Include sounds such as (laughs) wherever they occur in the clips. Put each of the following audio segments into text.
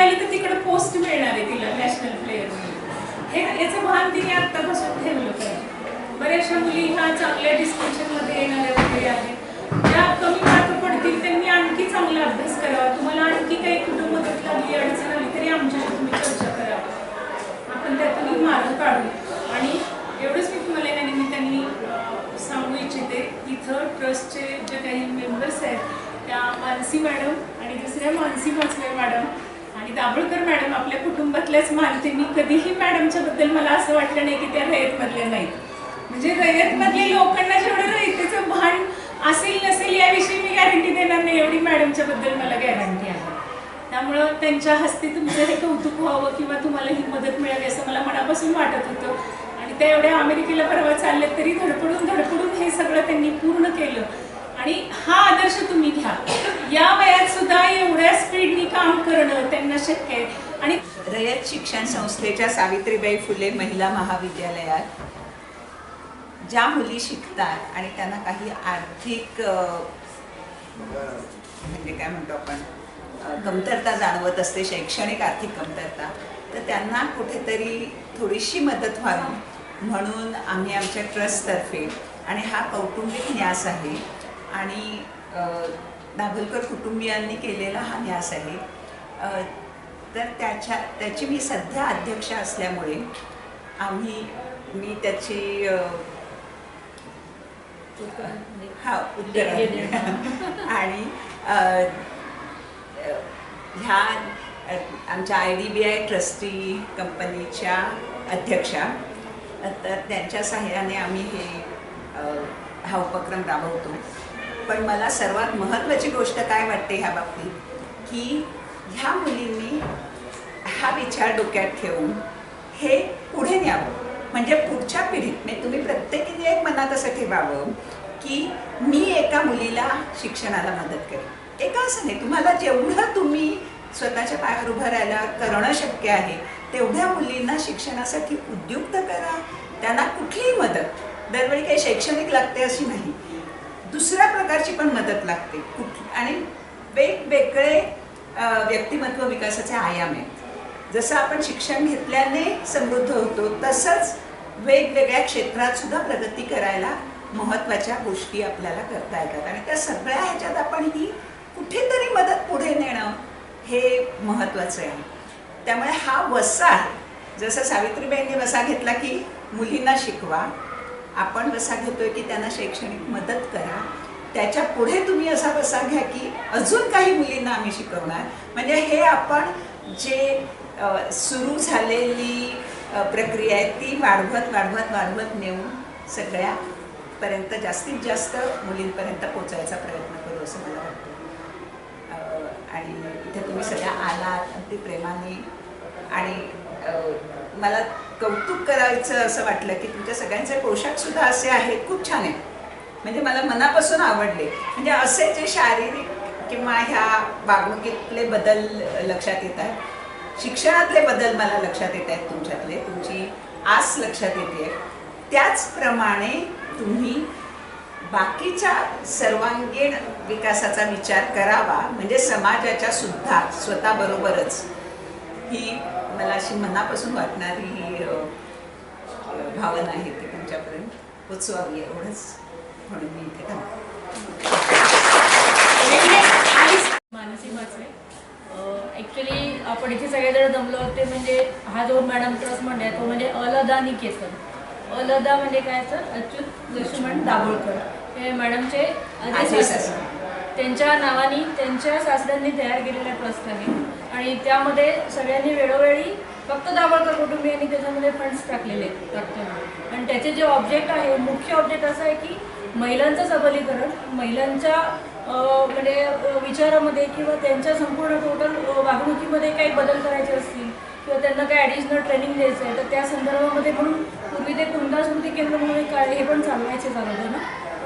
मिळाली तर तिकडे पोस्ट मिळणार आहे तिला नॅशनल प्लेअर हे याचं भान तिने आत्तापासून ठेवलं पाहिजे बऱ्याचशा मुली ह्या चांगल्या डिस्कशनमध्ये येणाऱ्या वगैरे आहेत. ज्या कमी मार्क पडतील त्यांनी आणखी चांगला अभ्यास करावा. तुम्हाला आणखी काही कुठं मदत लागली अडचण आली तरी आमच्याशी तुम्ही चर्चा करा. आपण त्यातूनही मार्ग काढू. आणि एवढंच मी तुम्हाला या निमित्ताने सांगू इच्छिते इथं ट्रस्टचे जे काही मेंबर्स आहेत त्या मानसी मॅडम आणि दुसऱ्या मानसी भोसले मॅडम आणि दाभोळकर मॅडम आपल्या कुटुंबातल्याच मानते मी कधीही मॅडमच्या बद्दल मला असं वाटलं नाही की त्या रयतमधल्या नाहीत. म्हणजे रयतमधल्या लोकांना जेवढं रयतेचं भान असेल नसेल याविषयी मी गॅरंटी देणार नाही एवढी मॅडमच्या बद्दल मला गॅरंटी आहे. त्यामुळं त्यांच्या हस्ते तुमचं हे कौतुक व्हावं किंवा तुम्हाला ही मदत मिळावी असं मला मनापासून वाटत होतं. आणि त्या एवढ्या अमेरिकेला परवा चालल्या तरी धडपडून धडपडून हे सगळं त्यांनी पूर्ण केलं. आणि हा आदर्श तुम्ही घ्या. या वयात सुद्धा एवढ्या स्पीडनी काम करणं त्यांना शक्य आहे. आणि रयत शिक्षण संस्थेच्या सावित्रीबाई फुले महिला महाविद्यालयात ज्या मुली शिकतात आणि त्यांना काही आर्थिक म्हणजे काय म्हणतो आपण कमतरता जाणवत असते शैक्षणिक आर्थिक कमतरता तर त्यांना कुठेतरी थोडीशी मदत व्हावी म्हणून आम्ही आमच्या ट्रस्टतर्फे आणि हा कौटुंबिक न्यास आहे आणि दाभोलकर कुटुंबियांनी केलेला हा न्यास आहे. तर त्याच्या त्याची मी सध्या अध्यक्ष असल्यामुळे आम्ही मी त्याची हा उत्तर (laughs) आणि ह्या आमच्या I D B I trustee कंपनीच्या अध्यक्षा तर त्यांच्या सहाय्याने आम्ही हे हा उपक्रम राबवतो. पण मला सर्वात महत्त्वाची गोष्ट काय वाटते ह्या बाबतीत? की ह्या मुलींनी हा विचार डोक्यात ठेवून हे पुढे न्यावं. म्हणजे पुढच्या पिढीत म्हणजे तुम्ही प्रत्येकीने एक मनात असं ठेवावं की मी एका मुलीला शिक्षणाला मदत करेन. एका असं नाही तुम्हाला जेवढं तुम्ही स्वतःच्या पायावर उभं राहायला करणं शक्य आहे तेवढ्या मुलींना शिक्षणासाठी उद्युक्त करा. त्यांना कुठलीही मदत. दरवेळी काही शैक्षणिक लागते अशी नाही. दुसऱ्या प्रकारची पण मदत लागते. कुठ आणि वेगवेगळे व्यक्तिमत्व विकासाचे आयाम आहेत. जसं आपण शिक्षण घेतल्याने समृद्ध होतो तसंच वेगवेगळ्या क्षेत्रात सुद्धा प्रगती करायला महत्त्वाच्या गोष्टी आपल्याला करता येतात. आणि त्या सगळ्या ह्याच्यात आपण ही कुठेतरी मदत पुढे नेणं हे महत्त्वाचं आहे. त्यामुळे हा वसा आहे. जसं सावित्रीबाईंनी वसा घेतला की मुलींना शिकवा आपण वसा घेतोय की त्यांना शैक्षणिक मदत करा. त्याच्या पुढे तुम्ही असा वसा घ्या की अजून काही मुलींना आम्ही शिकवणार. म्हणजे हे आपण जे सुरू झालेली प्रक्रिया आहे ती वाढवत वाढवत वाढवत नेऊन सगळ्यापर्यंत जास्तीत जास्त मुलींपर्यंत पोचायचा प्रयत्न करू असं मला वाटतं. आणि इथे तुम्ही सगळ्या आलात अगदी प्रेमाने आणि मला कौतुक करायचं असं वाटलं की तुमच्या सगळ्यांचे पोशाख सुद्धा असे आहेत. खूप छान आहेत म्हणजे मला मनापासून आवडले. म्हणजे असे जे शारीरिक किंवा ह्या वागणुकीतले बदल लक्षात येत आहेत. शिक्षणातले बदल मला लक्षात येत आहेत तुमच्यातले. तुमची आस लक्षात येते. त्याचप्रमाणे तुम्ही बाकीच्या सर्वांगीण विकासाचा विचार करावा. म्हणजे समाजाच्या सुद्धा स्वतःबरोबरच. ही मला अशी मनापासून वाटणारी ही भावना आहे ती तुमच्यापर्यंत पोचवावी एवढंच म्हणून मी इथे थांबते. मानसी ॲक्च्युली आपण इथे सगळेजण जमलो होते म्हणजे हा जो मॅडम ट्रस्ट म्हणजे तो म्हणजे अलदा निकेतन. अलदा म्हणजे काय तर अच्युत लक्ष्मण दाभोळकर. हे मॅडमचे. सासरे. त्यांच्या नावाने त्यांच्या सासऱ्यांनी तयार केलेला ट्रस्ट आहे आणि त्यामध्ये सगळ्यांनी वेळोवेळी फक्त दाभोळकर कुटुंबियांनी त्याच्यामध्ये फंड्स टाकलेले आहेत टाकतो आणि त्याचे जे ऑब्जेक्ट आहे मुख्य ऑब्जेक्ट असं आहे की महिलांचं सबलीकरण महिलांच्या म्हणजे विचारामध्ये किंवा त्यांच्या संपूर्ण टोटल वागणुकीमध्ये काही बदल करायचे असतील किंवा त्यांना काही ॲडिशनल ट्रेनिंग द्यायचं आहे तर त्या संदर्भामध्ये म्हणून पूर्वी ते कुंदा स्मृती केंद्र म्हणून काय हे पण चालवायचे चालवतं ना?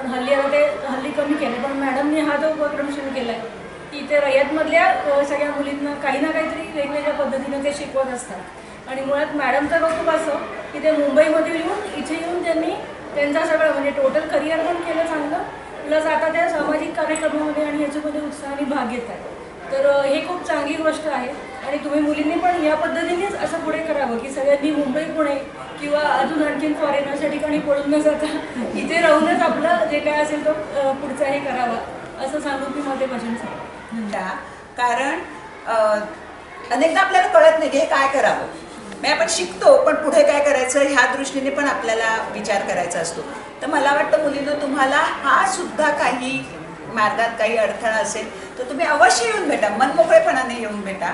पण हल्ली आता ते हल्ली कमी केलं पण मॅडमनी हा जो उपक्रम सुरू केला आहे की इथे रयतमधल्या सगळ्या मुलींना काही ना काहीतरी वेगवेगळ्या पद्धतीने ते शिकवत असतात. आणि मुळात मॅडमचं कौतुक असं की ते मुंबईमध्ये येऊन इथे येऊन त्यांनी त्यांचा सगळं म्हणजे टोटल करिअर पण केलं चांगलं प्लस आता त्या सामाजिक कार्यक्रमामध्ये आणि ह्याच्यामध्ये उत्साहाने भाग घेत आहेत. तर हे खूप चांगली गोष्ट आहे. आणि तुम्ही मुलींनी पण या पद्धतीनेच असं पुढे करावं की सगळ्यांनी मुंबई पुणे किंवा अजून आणखीन फॉरेन अशा ठिकाणी पळून न जाता इथे राहूनच आपलं जे काय असेल तो पुढचा हे करावा असं सांगून मी मध्ये भजन सांगा कारण अनेकदा आपल्याला कळत नाही की हे काय करावं. म्हणजे आपण शिकतो पण पुढे काय करायचं ह्या दृष्टीने पण आपल्याला विचार करायचा असतो. तर मला वाटतं मुलींना तुम्हाला हा सुद्धा काही मार्गात काही अडथळा असेल तर तुम्ही अवश्य येऊन भेटा. मनमोकळेपणाने येऊन भेटा.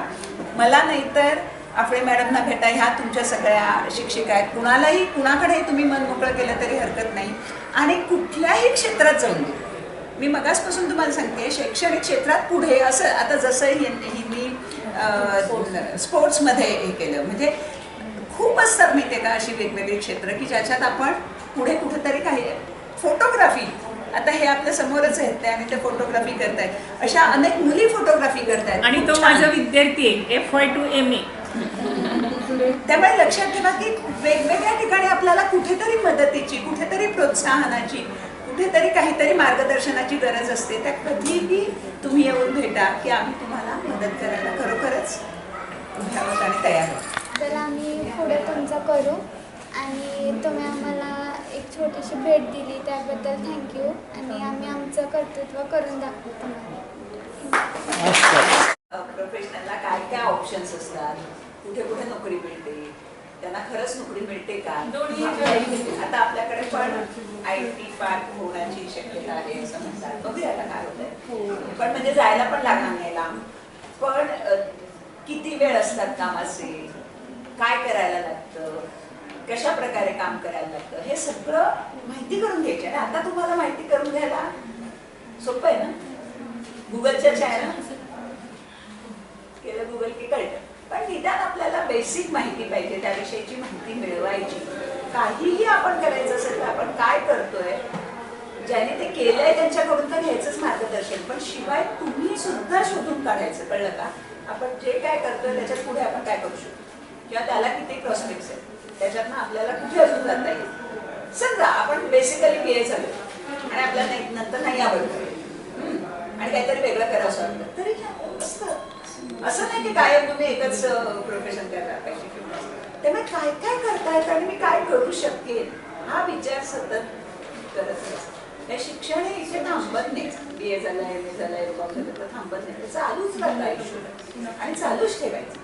मला नाहीतर आपले मॅडमना भेटा. ह्या तुमच्या सगळ्या शिक्षिका आहेत. कुणालाही कुणाकडेही तुम्ही मन मोकळं केलं तरी हरकत नाही. आणि कुठल्याही क्षेत्रात जाऊन दे मी मगासपासून तुम्हाला सांगते शैक्षणिक क्षेत्रात पुढे असं आता जसं ही- हिनी स्पोर्ट्समध्ये हे केलं. म्हणजे खूप असतात माहिती ते का अशी वेगवेगळी क्षेत्र की ज्याच्यात आपण पुढे कुठेतरी काही फोटोग्राफी आता हे आपल्या समोरच आहेत ते आणि ते फोटोग्राफी करतायत. अशा अनेक मुली फोटोग्राफी करतायत. आणि तो. माझा विद्यार्थी आहे F Y to M A त्यामुळे लक्षात ठेवा की वेगवेगळ्या ठिकाणी आपल्याला कुठेतरी मदतीची कुठेतरी प्रोत्साहनाची कुठेतरी काहीतरी मार्गदर्शनाची गरज असते. त्या कधीही तुम्ही येऊन भेटा की आम्ही तुम्हाला मदत करायला खरोखरच आणि तयार आहोत. तर आम्ही पुढे तुमचं करू. आणि तुम्ही आम्हाला एक छोटीशी भेट दिली त्याबद्दल थँक्यू आणि आम्ही आमचं कर्तृत्व करून दाखवू तुम्हाला. प्रोफेशनलला काय काय ऑप्शन्स असतात? कुठे कुठे नोकरी मिळते? त्यांना खरंच नोकरी मिळते का? दोन्ही आता आपल्याकडे पण आय टी पार्क होण्याची शक्यता आहे असं म्हणतात. बघूया आता काय होतंय. पण म्हणजे जायला पण लागणार नाही लांब. पण किती वेळ असतात कामाचे? काय करायला लागतं? प्रकारे काम करायला लागतं. हे सगळं माहिती करून घ्यायची. आणि आता तुम्हाला माहिती करून घ्यायला सोपं आहे ना? गुगलच्या चॅनल केलं गुगल की कळतं. पण निदान आपल्याला बेसिक माहिती पाहिजे. त्याविषयीची माहिती मिळवायची. काहीही आपण करायचं असेल तर आपण काय करतोय ज्याने ते केलंय त्यांच्याकडून तर घ्यायचंच मार्गदर्शन. पण शिवाय तुम्ही सुद्धा शोधून काढायचं कळलं का? आपण जे काय करतोय त्याच्यात पुढे आपण काय करू शकतो? किंवा त्याला किती प्रॉस्पेक्ट्स आहेत? त्याच्यातनं आपल्याला कुठे अजून जाता येईल? समजा आपण बेसिकली बी ए झालो. आणि आपल्याला नाही- नंतर नाही आवडलं आणि काहीतरी वेगळं करावं असं वाटतं. तरी असतं? असं नाही की कायम तुम्ही एकच प्रोफेशन करायला पाहिजे. त्यामुळे काय काय करतायत आणि मी काय करू शकते हा विचार सतत करत असतो शिक्षण हे इथे थांबत नाही. बी ए झालं एम ए झालं एम झालं तर थांबत नाही. चालूच राहतं आयुष्य आणि चालूच ठेवायचं.